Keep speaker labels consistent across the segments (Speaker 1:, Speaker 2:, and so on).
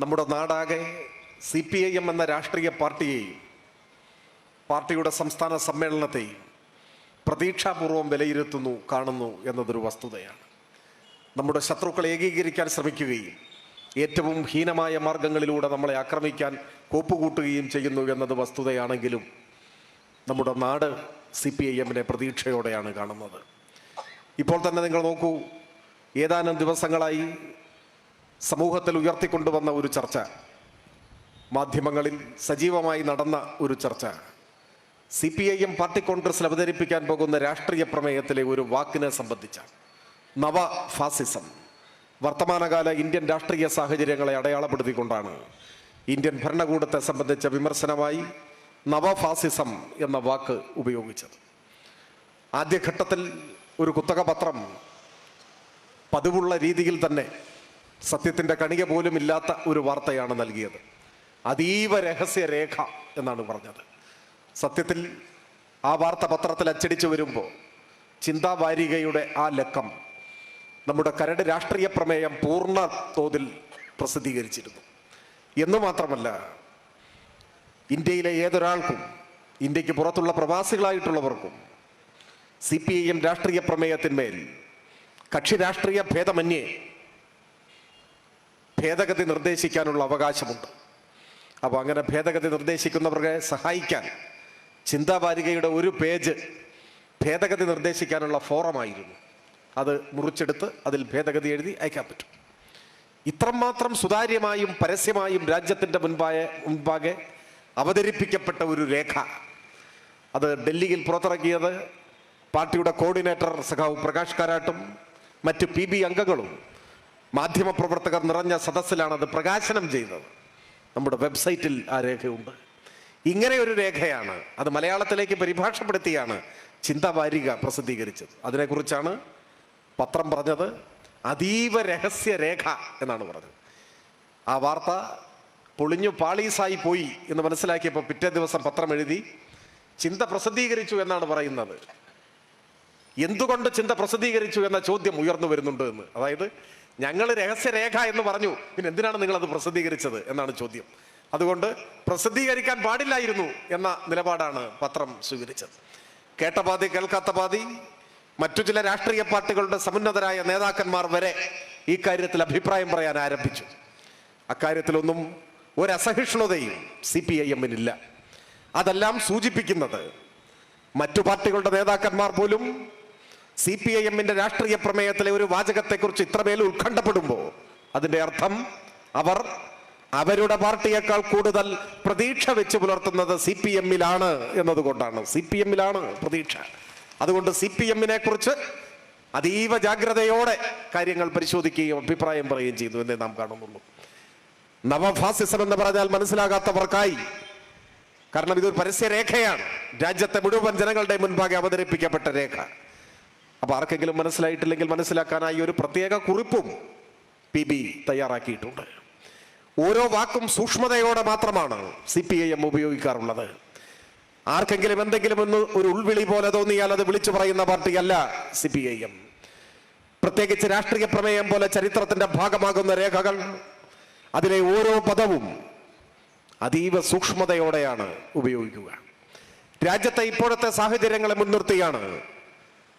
Speaker 1: നമ്മുടെ നാടാകെ C P I M എന്ന രാഷ്ട്രീയ പാർട്ടിയെയും പാർട്ടിയുടെ സംസ്ഥാന സമ്മേളനത്തെയും പ്രതീക്ഷാപൂർവം വിലയിരുത്തുന്നു കാണുന്നു എന്നതൊരു വസ്തുതയാണ്. നമ്മുടെ ശത്രുക്കളെ ഏകീകരിക്കാൻ ശ്രമിക്കുകയും ഏറ്റവും ഹീനമായ മാർഗങ്ങളിലൂടെ നമ്മളെ ആക്രമിക്കാൻ കോപ്പുകൂട്ടുകയും ചെയ്യുന്നു എന്നത് വസ്തുതയാണെങ്കിലും നമ്മുടെ നാട് സി പി ഐ എമ്മിനെ പ്രതീക്ഷയോടെയാണ് കാണുന്നത്. ഇപ്പോൾ തന്നെ നിങ്ങൾ നോക്കൂ ഏതാനും ദിവസങ്ങളായി സമൂഹത്തിൽ ഉയർത്തിക്കൊണ്ടുവന്ന ഒരു ചർച്ച. മാധ്യമങ്ങളിൽ സജീവമായി നടന്ന ഒരു ചർച്ച. C P I M party കോൺഗ്രസിൽ അവതരിപ്പിക്കാൻ പോകുന്ന രാഷ്ട്രീയ പ്രമേയത്തിലെ ഒരു വാക്കിനെ സംബന്ധിച്ച നവ ഫാസിസം. വർത്തമാനകാല ഇന്ത്യൻ രാഷ്ട്രീയ സാഹചര്യങ്ങളെ അടയാളപ്പെടുത്തിക്കൊണ്ടാണ് ഇന്ത്യൻ ഭരണകൂടത്തെ സംബന്ധിച്ച വിമർശനമായി നവ ഫാസിസം എന്ന വാക്ക് ഉപയോഗിച്ചത്. ആദ്യഘട്ടത്തിൽ ഒരു കുത്തക പത്രം പതിവുള്ള രീതിയിൽ തന്നെ സത്യത്തിന്റെ കണിക പോലും ഇല്ലാത്ത ഒരു വാർത്തയാണ് നൽകിയത്. അതീവ രഹസ്യരേഖ എന്നാണ് പറഞ്ഞത്. സത്യത്തിൽ ആ വാർത്ത പത്രത്തിൽ അച്ചടിച്ചു വരുമ്പോൾ ചിന്താവാരികയുടെ ആ ലക്കം നമ്മുടെ കരട് രാഷ്ട്രീയ പ്രമേയം പൂർണ തോതിൽ പ്രസിദ്ധീകരിച്ചിരുന്നു. എന്ന് മാത്രമല്ല ഇന്ത്യയിലെ ഏതൊരാൾക്കും ഇന്ത്യയ്ക്ക് പുറത്തുള്ള പ്രവാസികളായിട്ടുള്ളവർക്കും സി പി ഐ എം രാഷ്ട്രീയ പ്രമേയത്തിന്മേൽ കക്ഷി രാഷ്ട്രീയ ഭേദമന്യേ ഭേദഗതി നിർദ്ദേശിക്കാനുള്ള അവകാശമുണ്ട്. അപ്പോൾ അങ്ങനെ ഭേദഗതി നിർദ്ദേശിക്കുന്നവരെ സഹായിക്കാൻ ചിന്താവാരികയുടെ ഒരു പേജ് ഭേദഗതി നിർദ്ദേശിക്കാനുള്ള ഫോറമായിരുന്നു. അത് മുറിച്ചെടുത്ത് അതിൽ ഭേദഗതി എഴുതി അയക്കാൻ പറ്റും. ഇത്രമാത്രം സുതാര്യമായും പരസ്യമായും രാജ്യത്തിന്റെ മുൻപായ മുൻപാകെ അവതരിപ്പിക്കപ്പെട്ട ഒരു രേഖ. അത് ഡൽഹിയിൽ പുറത്തിറക്കിയത് പാർട്ടിയുടെ കോർഡിനേറ്റർ സഖാവ് പ്രകാശ് കാരാട്ടും മറ്റ് പി ബി അംഗങ്ങളും മാധ്യമപ്രവർത്തകർ നിറഞ്ഞ സദസ്സിലാണ് അത് പ്രകാശനം ചെയ്തത്. നമ്മുടെ വെബ്സൈറ്റിൽ ആ രേഖയുണ്ട്. ഇങ്ങനെ ഒരു രേഖയാണ് അത് മലയാളത്തിലേക്ക് പരിഭാഷപ്പെടുത്തിയാണ് ചിന്താവാരിക പ്രസിദ്ധീകരിച്ചത്. അതിനെക്കുറിച്ചാണ് പത്രം പറഞ്ഞത്. അതീവ രഹസ്യ രേഖ എന്നാണ് പറഞ്ഞത്. ആ വാർത്ത പൊളിഞ്ഞു പാളീസായി പോയി എന്ന് മനസ്സിലാക്കിയപ്പോൾ പിറ്റേ ദിവസം പത്രം എഴുതി ചിന്ത പ്രസിദ്ധീകരിച്ചു എന്നാണ് പറയുന്നത്. എന്തുകൊണ്ട് ചിന്ത പ്രസിദ്ധീകരിച്ചു എന്ന ചോദ്യം ഉയർന്നു വരുന്നുണ്ട് എന്ന്. അതായത് ഞങ്ങൾ രഹസ്യരേഖ എന്ന് പറഞ്ഞു. പിന്നെ എന്തിനാണ് നിങ്ങൾ അത് പ്രസിദ്ധീകരിച്ചത് എന്നാണ് ചോദ്യം. അതുകൊണ്ട് പ്രസിദ്ധീകരിക്കാൻ പാടില്ലായിരുന്നു എന്ന നിലപാടാണ് പത്രം സ്വീകരിച്ചത്. കേട്ട പാതി കേൾക്കാത്ത പാതി മറ്റു ചില രാഷ്ട്രീയ പാർട്ടികളുടെ സമുന്നതരായ നേതാക്കന്മാർ വരെ ഈ കാര്യത്തിൽ അഭിപ്രായം പറയാൻ ആരംഭിച്ചു. അക്കാര്യത്തിലൊന്നും ഒരസഹിഷ്ണുതയും സി പി ഐ എമ്മിനില്ല. അതെല്ലാം സൂചിപ്പിക്കുന്നത് മറ്റു പാർട്ടികളുടെ നേതാക്കന്മാർ പോലും സി പി ഐ എമ്മിന്റെ രാഷ്ട്രീയ പ്രമേയത്തിലെ ഒരു വാചകത്തെക്കുറിച്ച് ഇത്രമേൽ ഉത്കണ്ഠപ്പെടുമ്പോൾ അതിന്റെ അർത്ഥം അവർ അവരുടെ പാർട്ടിയേക്കാൾ കൂടുതൽ പ്രതീക്ഷ വെച്ച് പുലർത്തുന്നത് സി പി എമ്മിലാണ് എന്നതുകൊണ്ടാണ്. സി പി എമ്മിലാണ് പ്രതീക്ഷ. അതുകൊണ്ട് സി പി എമ്മിനെ കുറിച്ച് അതീവ ജാഗ്രതയോടെ കാര്യങ്ങൾ പരിശോധിക്കുകയും അഭിപ്രായം പറയുകയും ചെയ്തു എന്നേ നാം കാണുന്നുള്ളൂ. നവഫാസിസം എന്ന് പറഞ്ഞാൽ മനസ്സിലാകാത്തവർക്കായി. കാരണം ഇതൊരു പരസ്യരേഖയാണ്. രാജ്യത്തെ മുഴുവൻ ജനങ്ങളുടെ മുൻപാകെ അവതരിപ്പിക്കപ്പെട്ട രേഖ. അപ്പൊ ആർക്കെങ്കിലും മനസ്സിലായിട്ടില്ലെങ്കിൽ മനസ്സിലാക്കാനായി ഒരു പ്രത്യേക കുറിപ്പും പി ബി തയ്യാറാക്കിയിട്ടുണ്ട്. ഓരോ വാക്കും സൂക്ഷ്മതയോടെ മാത്രമാണ് സി പി ഐ എം ഉപയോഗിക്കാറുള്ളത്. ആർക്കെങ്കിലും എന്തെങ്കിലും ഒന്ന് ഒരു ഉൾവിളി പോലെ തോന്നിയാൽ അത് വിളിച്ചു പറയുന്ന പാർട്ടിയല്ല സി പി ഐ എം. പ്രത്യേകിച്ച് രാഷ്ട്രീയ പ്രമേയം പോലെ ചരിത്രത്തിന്റെ ഭാഗമാകുന്ന രേഖകൾ അതിലെ ഓരോ പദവും അതീവ സൂക്ഷ്മതയോടെയാണ് ഉപയോഗിക്കുക. രാജ്യത്തെ ഇപ്പോഴത്തെ സാഹചര്യങ്ങളെ മുൻനിർത്തിയാണ്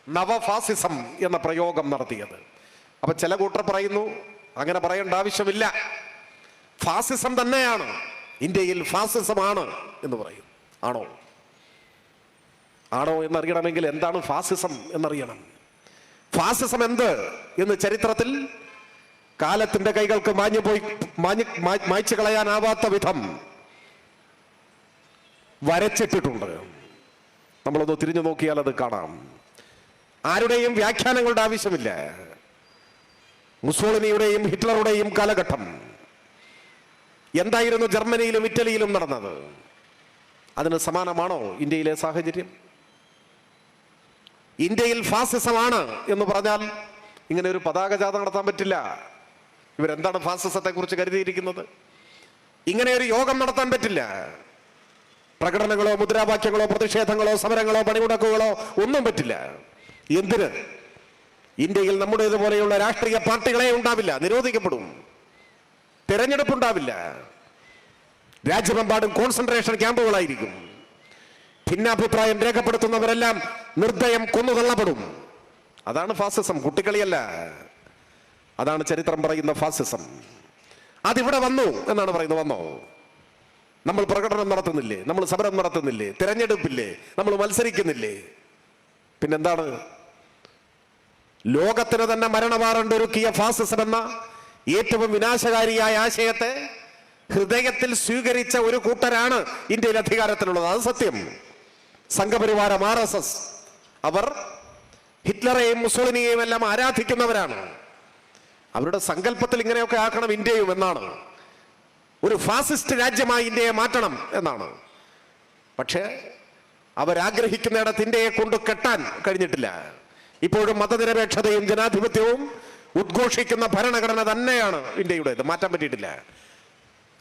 Speaker 1: നവഫാസിസം എന്ന പ്രയോഗം നടത്തിയത്. അപ്പൊ ചില കൂട്ടർ പറയുന്നു അങ്ങനെ പറയേണ്ട ആവശ്യമില്ല. ഫാസിസം തന്നെയാണ്. ഇന്ത്യയിൽ ഫാസിസമാണ് എന്ന് പറയും. ആണോ? ആണോ എന്നറിയണമെങ്കിൽ എന്താണ് ഫാസിസം എന്നറിയണം. ഫാസിസം എന്ത് എന്ന് ചരിത്രത്തിൽ കാലത്തിന്റെ കൈകൾക്ക് മാഞ്ഞു പോയി മാഞ്ഞു മായ്ച്ചു കളയാനാവാത്ത വിധം വരച്ചിട്ടിട്ടുണ്ട്. നമ്മളൊന്ന് തിരിഞ്ഞു നോക്കിയാൽ അത് കാണാം. ആരുടെയും വ്യാഖ്യാനങ്ങളുടെ ആവശ്യമില്ല. മുസോളിനിയുടെയും ഹിറ്റ്ലറുടെയും കാലഘട്ടം. എന്തായിരുന്നു ജർമ്മനിയിലും ഇറ്റലിയിലും നടന്നത്? അതിന് സമാനമാണോ ഇന്ത്യയിലെ സാഹചര്യം? ഇന്ത്യയിൽ ഫാസിസമാണ് എന്ന് പറഞ്ഞാൽ ഇങ്ങനെ ഒരു പതാക ജാഥ നടത്താൻ പറ്റില്ല. ഇവരെന്താണ് ഫാസിസത്തെ കുറിച്ച് കരുതിയിരിക്കുന്നത്? ഇങ്ങനെ ഒരു യോഗം നടത്താൻ പറ്റില്ല. പ്രകടനങ്ങളോ മുദ്രാവാക്യങ്ങളോ പ്രതിഷേധങ്ങളോ സമരങ്ങളോ പണിമുടക്കുകളോ ഒന്നും പറ്റില്ല. എന്തിന്? ഇന്ത്യയിൽ നമ്മുടേതുപോലെയുള്ള രാഷ്ട്രീയ പാർട്ടികളെ ഉണ്ടാവില്ല നിരോധിക്കപ്പെടും. തിരഞ്ഞെടുപ്പുണ്ടാവില്ല രാജ്യമെമ്പാടും കോൺസെൻട്രേഷൻ ക്യാമ്പുകളായിരിക്കും. ഭിന്നാഭിപ്രായം രേഖപ്പെടുത്തുന്നവരെല്ലാം നിർദ്ദയം കൊന്നുതള്ളപ്പെടും അതാണ് ഫാസിസം കുട്ടിക്കളിയല്ല അതാണ് ചരിത്രം പറയുന്ന ഫാസിസം. അതിവിടെ വന്നു എന്നാണ് പറയുന്നത് വന്നോ? നമ്മൾ പ്രകടനം നടത്തുന്നില്ലേ? നമ്മൾ സമരം നടത്തുന്നില്ലേ? തിരഞ്ഞെടുപ്പില്ലേ? നമ്മൾ മത്സരിക്കുന്നില്ലേ? പിന്നെന്താണ്? ലോകത്തിന് തന്നെ മരണവാറണ്ടൊരുക്കിയ ഫാസിസം എന്ന ഏറ്റവും വിനാശകാരിയായ ആശയത്തെ ഹൃദയത്തിൽ സ്വീകരിച്ച ഒരു കൂട്ടരാണ് ഇന്ത്യയിൽ അധികാരത്തിലുള്ളത്. അത് സത്യം. സംഘപരിവാരം ആർ എസ് എസ്. അവർ ഹിറ്റ്ലറെയും മുസോളിനിയെയും എല്ലാം ആരാധിക്കുന്നവരാണ്. അവരുടെ സങ്കല്പത്തിൽ ഇങ്ങനെയൊക്കെ ആക്കണം ഇന്ത്യയും എന്നാണ്. ഒരു ഫാസിസ്റ്റ് രാജ്യമായി ഇന്ത്യയെ മാറ്റണം എന്നാണ്. പക്ഷേ അവരാഗ്രഹിക്കുന്നിടത്ത് ഇന്ത്യയെ കൊണ്ട് കെട്ടാൻ കഴിഞ്ഞിട്ടില്ല. ഇപ്പോഴും മതനിരപേക്ഷതയും ജനാധിപത്യവും ഉദ്ഘോഷിക്കുന്ന ഭരണഘടന തന്നെയാണ് ഇന്ത്യയുടേത്. മാറ്റാൻ പറ്റിയിട്ടില്ല.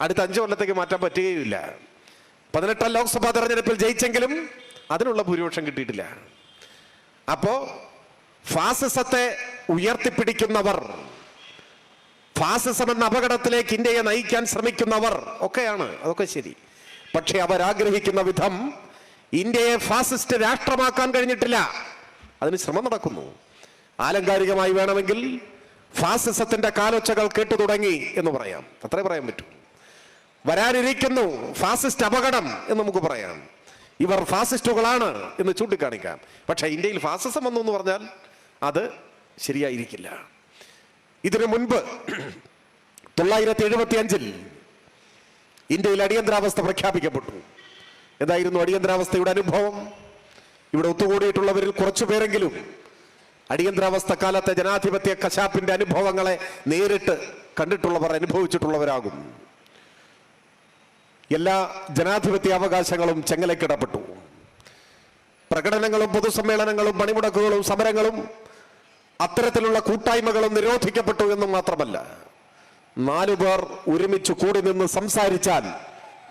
Speaker 1: അടുത്ത അഞ്ചു കൊല്ലത്തേക്ക് മാറ്റാൻ പറ്റുകയില്ല പതിനെട്ടാം ലോക്സഭാ തെരഞ്ഞെടുപ്പിൽ ജയിച്ചെങ്കിലും അതിനുള്ള ഭൂരിപക്ഷം കിട്ടിയിട്ടില്ല. അപ്പോ ഫാസിസത്തെ ഉയർത്തിപ്പിടിക്കുന്നവർ ഫാസിസം എന്ന അപകടത്തിലേക്ക് ഇന്ത്യയെ നയിക്കാൻ ശ്രമിക്കുന്നവർ ഒക്കെയാണ്. അതൊക്കെ ശരി. പക്ഷെ അവരാഗ്രഹിക്കുന്ന വിധം ഇന്ത്യയെ ഫാസിസ്റ്റ് രാഷ്ട്രമാക്കാൻ കഴിഞ്ഞിട്ടില്ല. അതിന് ശ്രമം നടക്കുന്നു. ആലങ്കാരികമായി വേണമെങ്കിൽ ഫാസിസത്തിന്റെ കാലൊച്ചകൾ കേട്ടു തുടങ്ങി എന്ന് പറയാം. അത്രേ പറയാൻ പറ്റൂ. വരാനിരിക്കുന്നു ഫാസിസ്റ്റ് അപകടം എന്ന് നമുക്ക് പറയാം. ഇവർ ഫാസിസ്റ്റുകളാണ് എന്ന് ചൂണ്ടിക്കാണിക്കാം. പക്ഷെ ഇന്ത്യയിൽ ഫാസിസം വന്നു എന്ന് പറഞ്ഞാൽ അത് ശരിയായിരിക്കില്ല. ഇതിനു മുൻപ് തൊള്ളായിരത്തി എഴുപത്തി അഞ്ചിൽ ഇന്ത്യയിൽ അടിയന്തരാവസ്ഥ പ്രഖ്യാപിക്കപ്പെട്ടു. എന്തായിരുന്നു അടിയന്തരാവസ്ഥയുടെ അനുഭവം? ഇവിടെ ഒത്തുകൂടിയിട്ടുള്ളവരിൽ കുറച്ചു പേരെങ്കിലും അടിയന്തരാവസ്ഥ കാലത്തെ ജനാധിപത്യ കശാപ്പിന്റെ അനുഭവങ്ങളെ നേരിട്ട് കണ്ടിട്ടുള്ളവർ അനുഭവിച്ചിട്ടുള്ളവരാകും. എല്ലാ ജനാധിപത്യ അവകാശങ്ങളും ചെങ്ങലക്കിടപ്പെട്ടു പ്രകടനങ്ങളും പൊതുസമ്മേളനങ്ങളും പണിമുടക്കുകളും സമരങ്ങളും അത്തരത്തിലുള്ള കൂട്ടായ്മകളും നിരോധിക്കപ്പെട്ടു എന്നും മാത്രമല്ല നാലു പേർ ഒരുമിച്ച് കൂടി നിന്ന് സംസാരിച്ചാൽ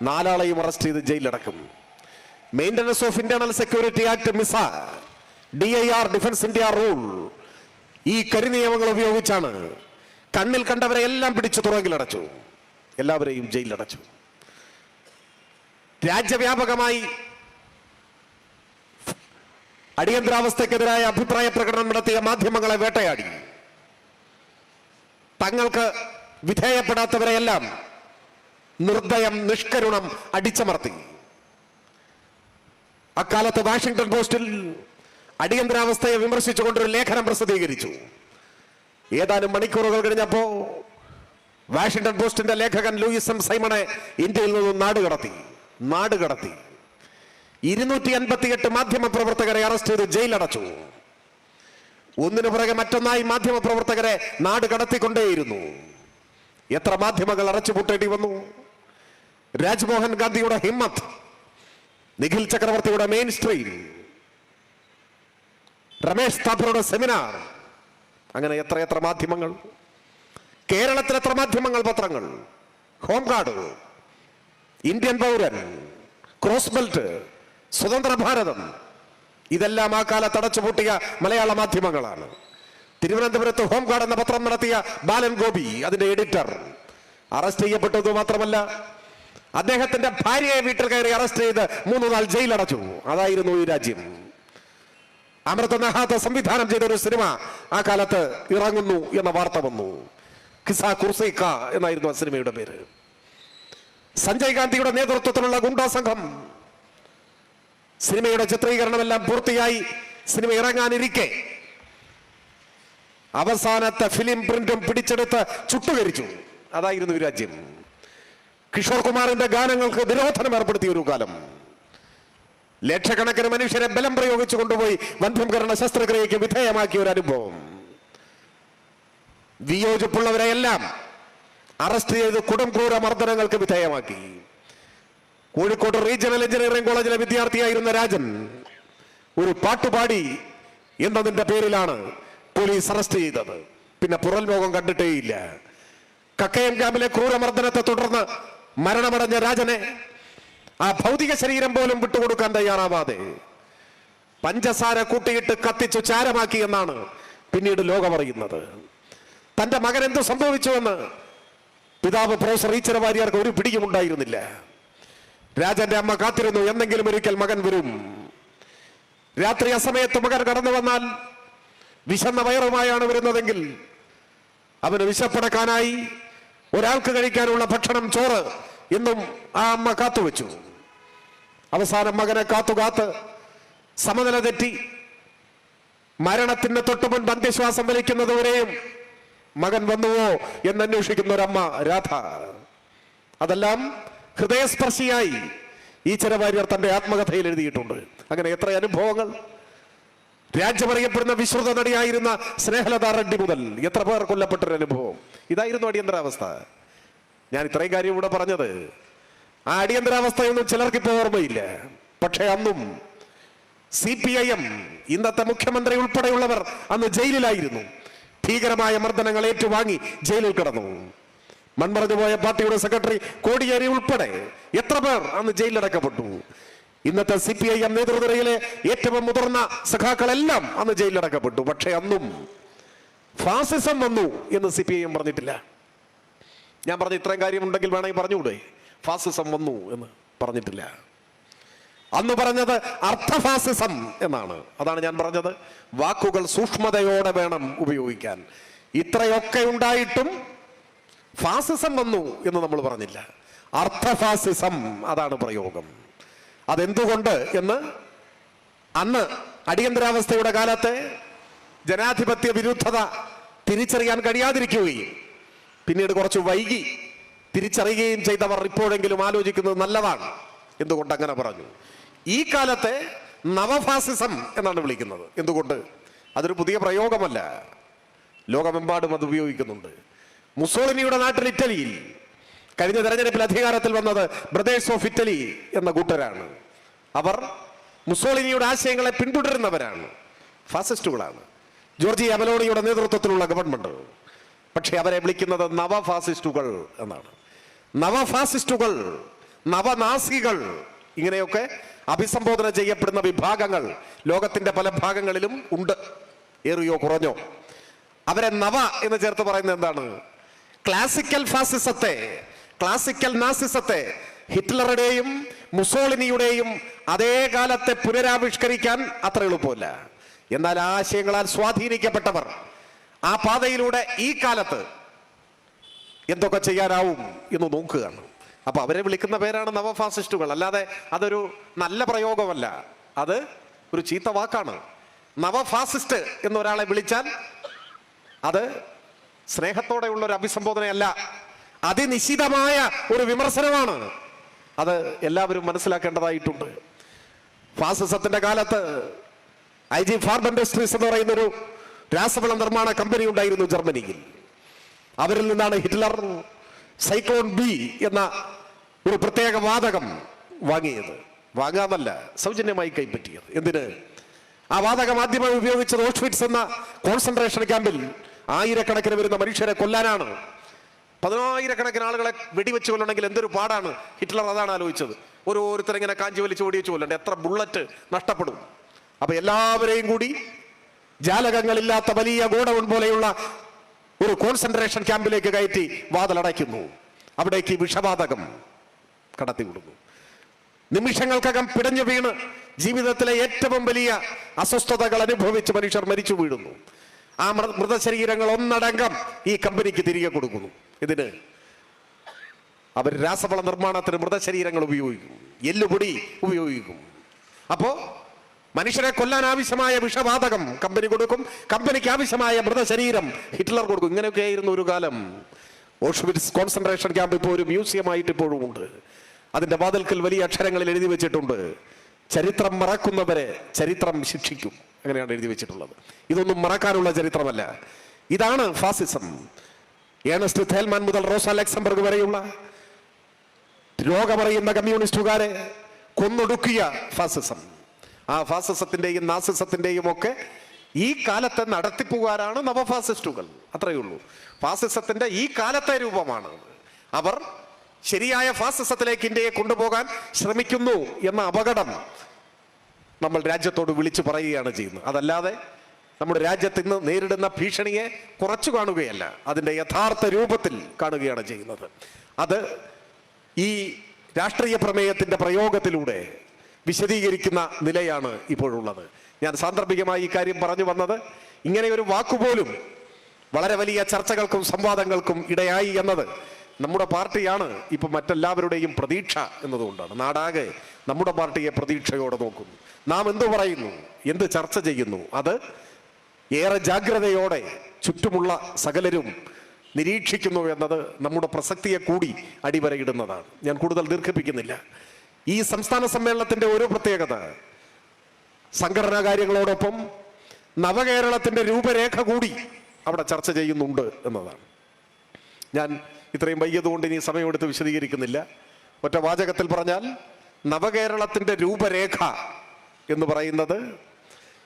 Speaker 1: നാലാളെയും അറസ്റ്റ് ചെയ്ത് ജയിലിലടക്കും. Maintenance of internal security act MISA D I R defence India rule ഈ കരിനിയമങ്ങൾ ഉപയോഗിച്ചാണ് കണ്ണിൽ കണ്ടവരെ എല്ലാം പിടിച്ചു തുറങ്കിലടച്ചു. എല്ലാവരെയും ജയിലിലടച്ചു. രാജ്യവ്യാപകമായി അടിയന്തരാവസ്ഥക്കെതിരായ അഭിപ്രായ പ്രകടനം നടത്തിയ മാധ്യമങ്ങളെ വേട്ടയാടി. തങ്ങൾക്ക് വിധേയപ്പെടാത്തവരെയെല്ലാം നിർദ്ദയം നിഷ്കരുണം അടിച്ചമർത്തി. അക്കാലത്ത് വാഷിംഗ്ടൺ പോസ്റ്റിൽ അടിയന്തരാവസ്ഥയെ വിമർശിച്ചുകൊണ്ടൊരു ലേഖനം പ്രസിദ്ധീകരിച്ചു. ഏതാനും മണിക്കൂറുകൾ കഴിഞ്ഞപ്പോ വാഷിംഗ്ടൺ പോസ്റ്റിന്റെ ലേഖകൻ ലൂയിസ് എം സൈമണെ ഇന്ത്യയിൽ നിന്നും നാടുകടത്തി നാടുകടത്തി ഇരുന്നൂറ്റി അൻപത്തിയെട്ട് മാധ്യമ പ്രവർത്തകരെ അറസ്റ്റ് ചെയ്ത് ജയിലടച്ചു. ഒന്നിനു പുറകെ മറ്റൊന്നായി മാധ്യമ പ്രവർത്തകരെ നാട് കടത്തിക്കൊണ്ടേയിരുന്നു. എത്ര മാധ്യമങ്ങൾ അടച്ചുപൂട്ടേണ്ടി വന്നു? രാജ്മോഹൻ ഗാന്ധിയുടെ ഹിമ്മത്ത് നിഖിൽ ചക്രവർത്തിയുടെ മെയിൻ സ്ട്രീം രമേശ് താപ്പറുടെ സെമിനാർ അങ്ങനെ എത്ര എത്ര മാധ്യമങ്ങൾ? കേരളത്തിൽ എത്ര മാധ്യമങ്ങൾ പത്രങ്ങൾ? ഹോം ഗാർഡ് ഇന്ത്യൻ പൗരൻ ക്രോസ് ബെൽറ്റ് സ്വതന്ത്ര ഭാരതം. ഇതെല്ലാം ആ കാലത്ത് അടച്ചുപൂട്ടിയ മലയാള മാധ്യമങ്ങളാണ്. തിരുവനന്തപുരത്ത് ഹോം ഗാർഡ് എന്ന പത്രം നടത്തിയ ബാലൻ ഗോപി അതിന്റെ എഡിറ്റർ അറസ്റ്റ് ചെയ്യപ്പെട്ടത് മാത്രമല്ല അദ്ദേഹത്തിന്റെ ഭാര്യയെ വീട്ടിൽ കയറി അറസ്റ്റ് ചെയ്ത് മൂന്ന് നാൾ ജയിലടച്ചു. അതായിരുന്നു ഈ രാജ്യം. അമൃത നഹാത്ത സംവിധാനം ചെയ്ത ഒരു സിനിമ ആ കാലത്ത് ഇറങ്ങുന്നു എന്ന വാർത്ത വന്നു. കിസ കുർസൈക്ക എന്നായിരുന്നു ആ സിനിമയുടെ പേര്. സഞ്ജയ് ഗാന്ധിയുടെ നേതൃത്വത്തിലുള്ള ഗുണ്ടാ സംഘം. സിനിമയുടെ ചിത്രീകരണമെല്ലാം പൂർത്തിയായി സിനിമ ഇറങ്ങാനിരിക്കെ. അവസാനത്തെ ഫിലിം പ്രിന്റും പിടിച്ചെടുത്ത് ചുട്ടുകരിച്ചു. അതായിരുന്നു രാജ്യം. കിഷോർ കുമാറിന്റെ ഗാനങ്ങൾക്ക് നിരോധനം ഏർപ്പെടുത്തിയ ഒരു കാലം. ലക്ഷക്കണക്കിന് മനുഷ്യരെ ബലം പ്രയോഗിച്ചു കൊണ്ടുപോയി വന്ധ്യംകരണ ശസ്ത്രക്രിയയ്ക്ക് വിധേയമാക്കിയ ഒരു അനുഭവം. വിയോജിപ്പുള്ളവരെയെല്ലാം അറസ്റ്റ് ചെയ്ത് കുടംക്രൂര മർദ്ദനങ്ങൾക്ക് വിധേയമാക്കി. കോഴിക്കോട് റീജിയണൽ എഞ്ചിനീയറിംഗ് കോളേജിലെ വിദ്യാർത്ഥിയായിരുന്ന രാജൻ ഒരു പാട്ടുപാടി എന്നതിന്റെ പേരിലാണ് പോലീസ് അറസ്റ്റ് ചെയ്തത്. പിന്നെ പുറൽ ലോകം കണ്ടിട്ടേയില്ല. കക്കയം ക്യാമ്പിലെ ക്രൂരമർദ്ദനത്തെ തുടർന്ന് മരണമടഞ്ഞ രാജനെ ആ ഭൗതിക ശരീരം പോലും വിട്ടുകൊടുക്കാൻ തയ്യാറാവാതെ പഞ്ചസാര കൂട്ടിയിട്ട് കത്തിച്ചു ചാരമാക്കി എന്നാണ് പിന്നീട് ലോകം അറിയുന്നത്. തന്റെ മകൻ എന്ത് സംഭവിച്ചുവെന്ന് പിതാവ് പ്രൊഫസർ ഈച്ചര വാര്യർക്ക് ഒരു പിടിയും ഉണ്ടായിരുന്നില്ല. രാജന്റെ അമ്മ കാത്തിരുന്നു എന്തെങ്കിലും ഒരിക്കൽ മകൻ വരും. രാത്രി അസമയത്ത് മകൻ കടന്നു വന്നാൽ വിശന്ന വയറുമായാണ് വരുന്നതെങ്കിൽ അവന് വിശപ്പടക്കാനായി ഒരാൾക്ക് കഴിക്കാനുള്ള ഭക്ഷണം ചോറ് എന്നും ആ അമ്മ കാത്തുവെച്ചു. അവസാനം മകനെ കാത്തു കാത്ത് സമനില തെറ്റി. മരണത്തിന്റെ തൊട്ടുമുൻ അന്ത്യശ്വാസം വലിക്കുന്നതുവരെയും മകൻ വന്നുവോ എന്ന് അന്വേഷിക്കുന്ന ഒരമ്മ രാധ. അതെല്ലാം ഹൃദയസ്പർശിയായി. ഈ ചെറുവാര്യർ തന്റെ ആത്മകഥയിൽ എഴുതിയിട്ടുണ്ട്. അങ്ങനെ എത്ര അനുഭവങ്ങൾ. രാജ്യമറിയപ്പെടുന്ന വിശ്രുത നടിയായിരുന്ന സ്നേഹലത റെഡ്ഡി മുതൽ എത്ര പേർ കൊല്ലപ്പെട്ടൊരു അനുഭവം ഇതായിരുന്നു അടിയന്തരാവസ്ഥ. ഞാൻ ഇത്രയും കാര്യം ഇവിടെ പറഞ്ഞത്. ആ അടിയന്തരാവസ്ഥയൊന്നും ചിലർക്ക് ഇപ്പോൾ ഓർമ്മയില്ല. പക്ഷേ അന്നും സി പി ഐ എം ഇന്നത്തെ മുഖ്യമന്ത്രി ഉൾപ്പെടെയുള്ളവർ അന്ന് ജയിലിലായിരുന്നു. ഭീകരമായ മർദ്ദനങ്ങൾ ഏറ്റുവാങ്ങി ജയിലിൽ കിടന്നു. മൺമറഞ്ഞു പോയ പാർട്ടിയുടെ സെക്രട്ടറി കോടിയേരി ഉൾപ്പെടെ എത്ര പേർ അന്ന് ജയിലിലടക്കപ്പെട്ടു. ഇന്നത്തെ സി പി ഐ എം നേതൃനിരയിലെ ഏറ്റവും മുതിർന്ന സഖാക്കളെല്ലാം അന്ന് ജയിലിലടക്കപ്പെട്ടു. പക്ഷേ അന്നും ഫാസിസം വന്നു എന്ന് സി പി ഐ എം പറഞ്ഞിട്ടില്ല. ഞാൻ പറഞ്ഞ ഇത്രയും കാര്യമുണ്ടെങ്കിൽ വേണമെങ്കിൽ പറഞ്ഞുകൂടെ? ഫാസിസം വന്നു എന്ന് പറഞ്ഞിട്ടില്ല. അന്ന് പറഞ്ഞത് അർത്ഥഫാസിസം എന്നാണ്. അതാണ് ഞാൻ പറഞ്ഞത്. വാക്കുകൾ സൂക്ഷ്മതയോടെ വേണം ഉപയോഗിക്കാൻ. ഇത്രയൊക്കെ ഉണ്ടായിട്ടും ഫാസിസം വന്നു എന്ന് നമ്മൾ പറഞ്ഞില്ല. അർത്ഥഫാസിസം അതാണ് പ്രയോഗം. അതെന്തുകൊണ്ട് എന്ന് അന്ന് അടിയന്തരാവസ്ഥയുടെ കാലത്തെ ജനാധിപത്യ വിരുദ്ധത തിരിച്ചറിയാൻ കഴിയാതിരിക്കുകയും. പിന്നീട് കുറച്ച് വൈകി തിരിച്ചറിയുകയും ചെയ്തവർ ഇപ്പോഴെങ്കിലും ആലോചിക്കുന്നത് നല്ലതാണ് എന്തുകൊണ്ട് അങ്ങനെ പറഞ്ഞു. ഈ കാലത്തെ നവഫാസിസം എന്നാണ് വിളിക്കുന്നത്. എന്തുകൊണ്ട്? അതൊരു പുതിയ പ്രയോഗമല്ല. ലോകമെമ്പാടും അത് ഉപയോഗിക്കുന്നുണ്ട്. മുസോളിനിയുടെ നാട്ടിൽ ഇറ്റലിയിൽ കഴിഞ്ഞ തെരഞ്ഞെടുപ്പിൽ അധികാരത്തിൽ വന്നത് ബ്രദേഴ്സ് ഓഫ് ഇറ്റലി എന്ന കൂട്ടരാണ്. അവർ മുസോളിനിയുടെ ആശയങ്ങളെ പിന്തുടരുന്നവരാണ്. ഫാസിസ്റ്റുകളാണ്. ജോർജി അമലോണിയുടെ നേതൃത്വത്തിലുള്ള ഗവൺമെന്റ്. പക്ഷെ അവരെ വിളിക്കുന്നത് നവഫാസിസ്റ്റുകൾ എന്നാണ്. നവഫാസിസ്റ്റുകൾ നവനാസികൾ ഇങ്ങനെയൊക്കെ അഭിസംബോധന ചെയ്യപ്പെടുന്ന വിഭാഗങ്ങൾ ലോകത്തിന്റെ പല ഭാഗങ്ങളിലും ഉണ്ട്. ഏറിയോ കുറഞ്ഞോ. അവരെ നവ എന്ന് ചേർത്ത് പറയുന്നത് എന്താണ്? ക്ലാസിക്കൽ ഫാസിസത്തെ ക്ലാസിക്കൽ നാസിസത്തെ ഹിറ്റ്ലറുടെയും മുസോളിനിയുടെയും അതേ കാലത്തെ പുനരാവിഷ്കരിക്കാൻ അത്ര എളുപ്പമല്ല. എന്നാൽ ആശയങ്ങളാൽ സ്വാധീനിക്കപ്പെട്ടവർ ആ പാതയിലൂടെ ഈ കാലത്ത് എന്തൊക്കെ ചെയ്യാനാവും എന്ന് നോക്കുകയാണ്. അപ്പൊ അവരെ വിളിക്കുന്ന പേരാണ് നവഫാസിസ്റ്റുകൾ. അല്ലാതെ അതൊരു നല്ല പ്രയോഗമല്ല. അത് ഒരു ചീത്ത വാക്കാണ്. നവഫാസിസ്റ്റ് എന്നൊരാളെ വിളിച്ചാൽ അത് സ്നേഹത്തോടെയുള്ള ഒരു അഭിസംബോധനയല്ല. അതിനിശിതമായ ഒരു വിമർശനമാണ്. അത് എല്ലാവരും മനസ്സിലാക്കേണ്ടതായിട്ടുണ്ട്. ഫാസിസത്തിന്റെ കാലത്ത് ഐ ജി ഫാർമ ഇൻഡസ്ട്രീസ് എന്ന് പറയുന്ന ഒരു രാസവള നിർമ്മാണ കമ്പനി ഉണ്ടായിരുന്നു ജർമ്മനിയിൽ. അവരിൽ നിന്നാണ് ഹിറ്റ്ലർ സൈക്ലോൺ ബി എന്ന ഒരു പ്രത്യേക വാതകം വാങ്ങിയത്. വാങ്ങാമല്ല സൗജന്യമായി കൈപ്പറ്റിയത്. എന്തിന്? ആ വാതകം ആദ്യമായി ഉപയോഗിച്ചത് ഓഷ്വിറ്റ്സ് എന്ന കോൺസെൻട്രേഷൻ ക്യാമ്പിൽ ആയിരക്കണക്കിന് വരുന്ന മനുഷ്യരെ കൊല്ലാനാണ്. പതിനായിരക്കണക്കിന് ആളുകളെ വെടിവെച്ച് കൊല്ലണമെങ്കിൽ എന്തൊരു പാടാണ് ഹിറ്റ്ലർ അതാണ് ആലോചിച്ചത്. ഓരോരുത്തരിങ്ങനെ കാഞ്ചി വലിച്ച് ഓടിയിച്ചു കൊല്ലണ്ടേ? എത്ര ബുള്ളറ്റ് നഷ്ടപ്പെടും. അപ്പൊ എല്ലാവരെയും കൂടി ജാലകങ്ങളില്ലാത്ത വലിയ ഗോഡൗൺ പോലെയുള്ള ഒരു കോൺസെൻട്രേഷൻ ക്യാമ്പിലേക്ക് കയറ്റി വാതിലടയ്ക്കുന്നു. അവിടേക്ക് വിഷവാതകം കടത്തിവിടുന്നു. നിമിഷങ്ങൾക്കകം പിടഞ്ഞു വീണ് ജീവിതത്തിലെ ഏറ്റവും വലിയ അസ്വസ്ഥതകൾ അനുഭവിച്ച് മനുഷ്യർ മരിച്ചു വീഴുന്നു. ആ മൃതശരീരങ്ങൾ ഒന്നടങ്കം ഈ കമ്പനിക്ക് തിരികെ കൊടുക്കുന്നു. ഇതിന് അവർ രാസവള നിർമ്മാണത്തിന് മൃതശരീരങ്ങൾ ഉപയോഗിക്കും. എല്ലുപൊടി ഉപയോഗിക്കും. അപ്പോ മനുഷ്യരെ കൊല്ലാൻ ആവശ്യമായ വിഷവാതകം കമ്പനി കൊടുക്കും കമ്പനിക്ക് ആവശ്യമായ മൃതശരീരം ഹിറ്റ്ലർ കൊടുക്കും. ഇങ്ങനെയൊക്കെ ആയിരുന്നു ഒരു കാലം. ഓഷ്വിറ്റ്സ് കോൺസെൻട്രേഷൻ ക്യാമ്പ് ഇപ്പോൾ ഒരു മ്യൂസിയം ആയിട്ട് ഇപ്പോഴും ഉണ്ട്. അതിന്റെ വാതിൽക്കൽ വലിയ അക്ഷരങ്ങളിൽ എഴുതി വെച്ചിട്ടുണ്ട്. ചരിത്രം മറക്കുന്നവരെ ചരിത്രം ശിക്ഷിക്കും. അങ്ങനെയാണ് എഴുതി വെച്ചിട്ടുള്ളത്. ഇതൊന്നും മറക്കാനുള്ള ചരിത്രമല്ല. ഇതാണ് ഫാസിസം. ഏണസ്റ്റ് തേൽമാൻ മുതൽ റോസ ലക്സംബർഗ് വരെയുള്ള രോഗമറിയുന്ന കമ്മ്യൂണിസ്റ്റുകാരെ കൊന്നൊടുക്കിയ ഫാസിസം. ആ ഫാസിസത്തിന്റെയും നാസിസത്തിന്റെയും ഒക്കെ ഈ കാലത്തെ നടത്തിപ്പുകാരാണ് നവഫാസിസ്റ്റുകൾ. അത്രയേ ഉള്ളൂ. ഫാസിസത്തിന്റെ ഈ കാലത്തെ രൂപമാണ് അവർ ശരിയായ ഫാസിസത്തിലേക്ക് ഇന്ത്യയെ കൊണ്ടുപോകാൻ ശ്രമിക്കുന്നു എന്ന അപകടം നമ്മൾ രാജ്യത്തോട് വിളിച്ചു പറയുകയാണ് ചെയ്യുന്നത്. അതല്ലാതെ നമ്മുടെ രാജ്യത്ത് ഇന്ന് നേരിടുന്ന ഭീഷണിയെ കുറച്ചു കാണുകയല്ല. അതിന്റെ യഥാർത്ഥ രൂപത്തിൽ കാണുകയാണ് ചെയ്യുന്നത്. അത് ഈ രാഷ്ട്രീയ പ്രമേയത്തിന്റെ പ്രയോഗത്തിലൂടെ വിശദീകരിക്കുന്ന നിലയാണ് ഇപ്പോഴുള്ളത്. ഞാൻ സാന്ദർഭികമായി ഈ കാര്യം പറഞ്ഞു വന്നത് ഇങ്ങനെ ഒരു വാക്കുപോലും വളരെ വലിയ ചർച്ചകൾക്കും സംവാദങ്ങൾക്കും ഇടയായി എന്നത് നമ്മുടെ പാർട്ടിയാണ്. ഇപ്പൊ മറ്റെല്ലാവരുടെയും പ്രതീക്ഷ എന്നതുകൊണ്ടാണ്. നാടാകെ നമ്മുടെ പാർട്ടിയെ പ്രതീക്ഷയോടെ നോക്കുന്നു. നാം എന്തു പറയുന്നു? എന്ത് ചർച്ച ചെയ്യുന്നു? അത് ഏറെ ജാഗ്രതയോടെ ചുറ്റുമുള്ള സകലരും നിരീക്ഷിക്കുന്നു എന്നത് നമ്മുടെ പ്രസക്തിയെ കൂടി അടിവരയിടുന്നതാണ്. ഞാൻ കൂടുതൽ ദീർഘിപ്പിക്കുന്നില്ല. ഈ സംസ്ഥാന സമ്മേളനത്തിന്റെ ഒരു പ്രത്യേകത. സംഘടനാ കാര്യങ്ങളോടൊപ്പം നവകേരളത്തിന്റെ രൂപരേഖ കൂടി അവിടെ ചർച്ച ചെയ്യുന്നുണ്ട് എന്നതാണ്. ഞാൻ ഇത്രയും വൈകിയതുകൊണ്ട് ഇനി സമയമെടുത്ത് വിശദീകരിക്കുന്നില്ല. ഒറ്റ വാചകത്തിൽ പറഞ്ഞാൽ നവകേരളത്തിന്റെ രൂപരേഖ എന്ന് പറയുന്നത്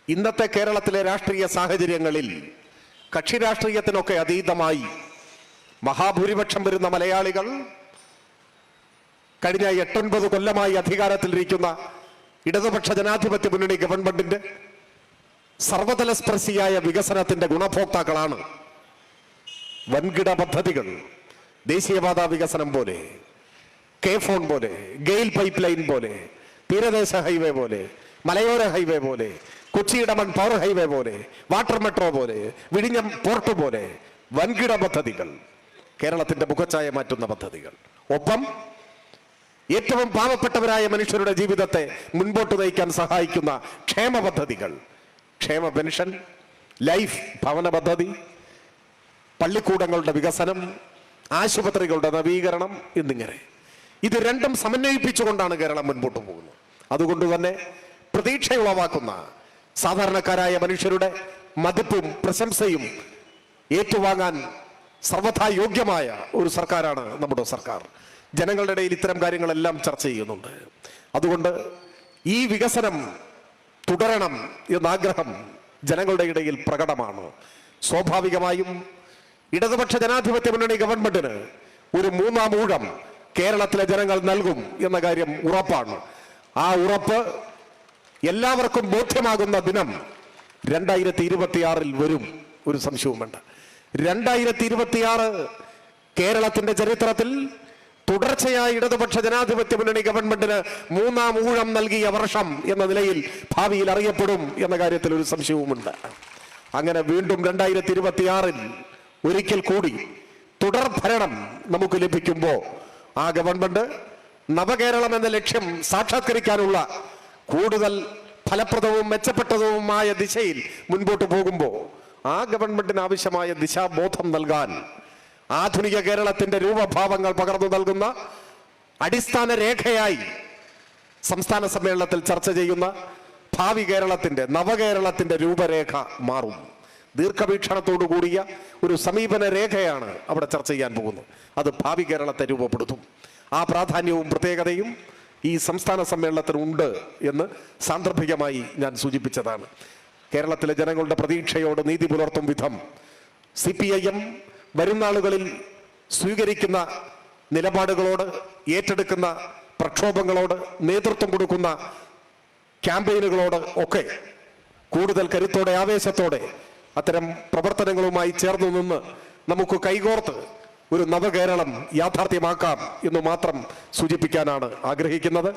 Speaker 1: ഇന്നത്തെ കേരളത്തിലെ രാഷ്ട്രീയ സാഹചര്യങ്ങളിൽ കക്ഷി രാഷ്ട്രീയത്തിനൊക്കെ അതീതമായി മഹാഭൂരിപക്ഷം വരുന്ന മലയാളികൾ കഴിഞ്ഞ എട്ടൊൻപത് കൊല്ലമായി അധികാരത്തിലിരിക്കുന്ന ഇടതുപക്ഷ ജനാധിപത്യ മുന്നണി ഗവൺമെന്റിന്റെ സർവതല സ്പർശിയായ വികസനത്തിന്റെ ഗുണഭോക്താക്കളാണ് വൻകിട പദ്ധതികൾ ദേശീയപാതാ വികസനം പോലെ കെ ഫോൺ പോലെ ഗെയിൽ പൈപ്പ് ലൈൻ പോലെ തീരദേശ ഹൈവേ പോലെ മലയോര ഹൈവേ പോലെ കൊച്ചി ഇടമൺ പവർ ഹൈവേ പോലെ വാട്ടർ മെട്രോ പോലെ വിഴിഞ്ഞം പോർട്ട് പോലെ വൻകിട പദ്ധതികൾ കേരളത്തിന്റെ മുഖച്ഛായ മാറ്റുന്ന പദ്ധതികൾ. ഒപ്പം ഏറ്റവും പാവപ്പെട്ടവരായ മനുഷ്യരുടെ ജീവിതത്തെ മുൻപോട്ട് നയിക്കാൻ സഹായിക്കുന്ന ക്ഷേമ പദ്ധതികൾ ക്ഷേമ പെൻഷൻ ലൈഫ് ഭവന പദ്ധതി പള്ളിക്കൂടങ്ങളുടെ വികസനം ആശുപത്രികളുടെ നവീകരണം എന്നിങ്ങനെ. ഇത് രണ്ടും സമന്വയിപ്പിച്ചുകൊണ്ടാണ് കേരളം മുൻപോട്ട് പോകുന്നത്. അതുകൊണ്ട് തന്നെ പ്രതീക്ഷയുളവാക്കുന്ന സാധാരണക്കാരായ മനുഷ്യരുടെ മതിപ്പും പ്രശംസയും ഏറ്റുവാങ്ങാൻ സർവഥാ യോഗ്യമായ ഒരു സർക്കാരാണ് നമ്മുടെ സർക്കാർ. ജനങ്ങളുടെ ഇടയിൽ ഇത്തരം കാര്യങ്ങളെല്ലാം ചർച്ച ചെയ്യുന്നുണ്ട്. അതുകൊണ്ട് ഈ വികസനം തുടരണം എന്നാഗ്രഹം ജനങ്ങളുടെ ഇടയിൽ പ്രകടമാണ്. സ്വാഭാവികമായും ഇടതുപക്ഷ ജനാധിപത്യ മുന്നണി ഗവൺമെന്റിന് ഒരു മൂന്നാം ഊഴം കേരളത്തിലെ ജനങ്ങൾ നൽകും എന്ന കാര്യം ഉറപ്പാണ്. ആ ഉറപ്പ് എല്ലാവർക്കും ബോധ്യമാകുന്ന ദിനം രണ്ടായിരത്തി ഇരുപത്തിയാറിൽ വരും ഒരു സംശയവും വേണ്ട രണ്ടായിരത്തി ഇരുപത്തിയാറ് കേരളത്തിന്റെ ചരിത്രത്തിൽ തുടർച്ചയായി ഇടതുപക്ഷ ജനാധിപത്യ മുന്നണി ഗവൺമെന്റിന് മൂന്നാം ഊഴം നൽകിയ വർഷം എന്ന നിലയിൽ ഭാവിയിൽ അറിയപ്പെടും എന്ന കാര്യത്തിൽ ഒരു സംശയവുമുണ്ട്. അങ്ങനെ വീണ്ടും രണ്ടായിരത്തി ഇരുപത്തിയാറിൽ ഒരിക്കൽ കൂടി തുടർ ഭരണം നമുക്ക് ലഭിക്കുമ്പോൾ ആ ഗവൺമെന്റ് നവകേരളം എന്ന ലക്ഷ്യം സാക്ഷാത്കരിക്കാനുള്ള കൂടുതൽ ഫലപ്രദവും മെച്ചപ്പെട്ടതുമായ ദിശയിൽ മുൻപോട്ട് പോകുമ്പോൾ ആ ഗവൺമെന്റിന് ആവശ്യമായ ദിശാബോധം നൽകാൻ ആധുനിക കേരളത്തിന്റെ രൂപഭാവങ്ങൾ പകർന്നു നൽകുന്ന അടിസ്ഥാന രേഖയായി സംസ്ഥാന സമ്മേളനത്തിൽ ചർച്ച ചെയ്യുന്ന ഭാവി കേരളത്തിന്റെ നവകേരളത്തിന്റെ രൂപരേഖ മാറും. ദീർഘവീക്ഷണത്തോടു കൂടിയ ഒരു സമീപന രേഖയാണ് അവിടെ ചർച്ച ചെയ്യാൻ പോകുന്നത്. അത് ഭാവി കേരളത്തെ രൂപപ്പെടുത്തും. ആ പ്രാധാന്യവും പ്രത്യേകതയും ഈ സംസ്ഥാന സമ്മേളനത്തിനുണ്ട് എന്ന് സാന്ദർഭികമായി ഞാൻ സൂചിപ്പിച്ചതാണ്. കേരളത്തിലെ ജനങ്ങളുടെ പ്രതീക്ഷയോട് നീതി പുലർത്തും വിധം സി വരും നാളുകളിൽ സ്വീകരിക്കുന്ന നിലപാടുകളോട് ഏറ്റെടുക്കുന്ന പ്രക്ഷോഭങ്ങളോട് നേതൃത്വം കൊടുക്കുന്ന ക്യാമ്പയിനുകളോട് ഒക്കെ കൂടുതൽ കരുത്തോടെ ആവേശത്തോടെ അത്തരം പ്രവർത്തനങ്ങളുമായി ചേർന്നു നിന്ന് നമുക്ക് കൈകോർത്ത് ഒരു നവകേരളം യാഥാർത്ഥ്യമാക്കാം എന്ന് മാത്രം സൂചിപ്പിക്കാനാണ് ആഗ്രഹിക്കുന്നത്.